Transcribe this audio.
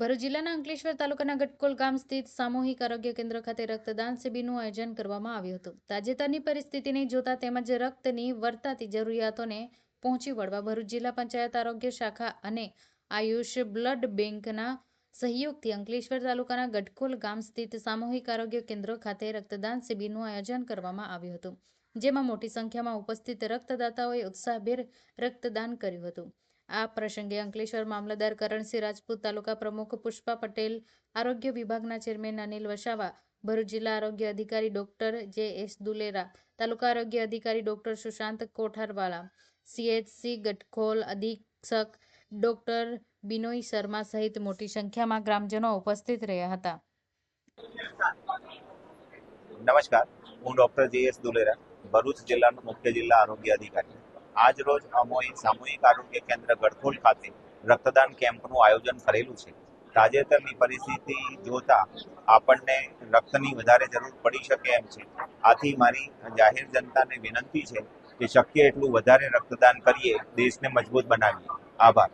ભરૂચ જિલ્લાના અંકલેશ્વર તાલુકાના ગટકોલ ગામ સ્થિત સામૂહિક આરોગ્ય કેન્દ્ર ખાતે રક્તદાન શિબિરનું આયોજન કરવામાં આવ્યું હતું. તાજેતરની પરિસ્થિતિને જોતા તેમજ રક્તની વર્તાતી જરૂરિયાતોને પહોંચી વળવા ભરૂચ જિલ્લા પંચાયત આરોગ્ય શાખા અને આયુષ બ્લડ બેંકના સહયોગથી અંકલેશ્વર તાલુકાના ગટકોલ ગામ સ્થિત સામૂહિક આરોગ્ય કેન્દ્ર ખાતે રક્તદાન શિબિરનું આયોજન કરવામાં આવ્યું હતું, જેમાં મોટી સંખ્યામાં ઉપસ્થિત રક્તદાતાઓએ ઉત્સાહભેર રક્તદાન કર્યું હતું. આ પ્રસંગે અંકલેશ્વર મામલતદાર કરણસિંહ રાજપૂત તાલુકા પ્રમુખ પુષ્પા પટેલ, આરોગ્ય વિભાગના ચેરમેન અનિલ વસાવા, ભરૂચ જિલ્લા આરોગ્ય અધિકારી ડોક્ટર જે એસ દુલેરા, તાલુકા આરોગ્ય અધિકારી ડોક્ટર સુશાંત કોઠારવાલા સીએચસી ગટખોલ અધિક્ષક ડોક્ટર બિનોય શર્મા સહિત મોટી સંખ્યામાં ગ્રામજનો ઉપસ્થિત રહ્યા હતા. નમસ્કાર. હું ડોક્ટર જે એસ દુલેરા, ભરૂચ જિલ્લાનો મુખ્ય જિલ્લા આરોગ્ય અધિકારી. આજ રોજ અમોએ સામૂહિક આરોગ્ય કેન્દ્ર ગડખોલ ખાતે રક્તદાન કેમ્પનું આયોજન કરેલું છે. તાજેતરની પરિસ્થિતિ જોતા આપણને રક્તની વધારે જરૂર પડી શકે એમ છે. આથી મારી જાહેર જનતાને વિનંતી છે કે શક્ય એટલું વધારે રક્તદાન કરીએ, દેશને મજબૂત બનાવીએ. આભાર.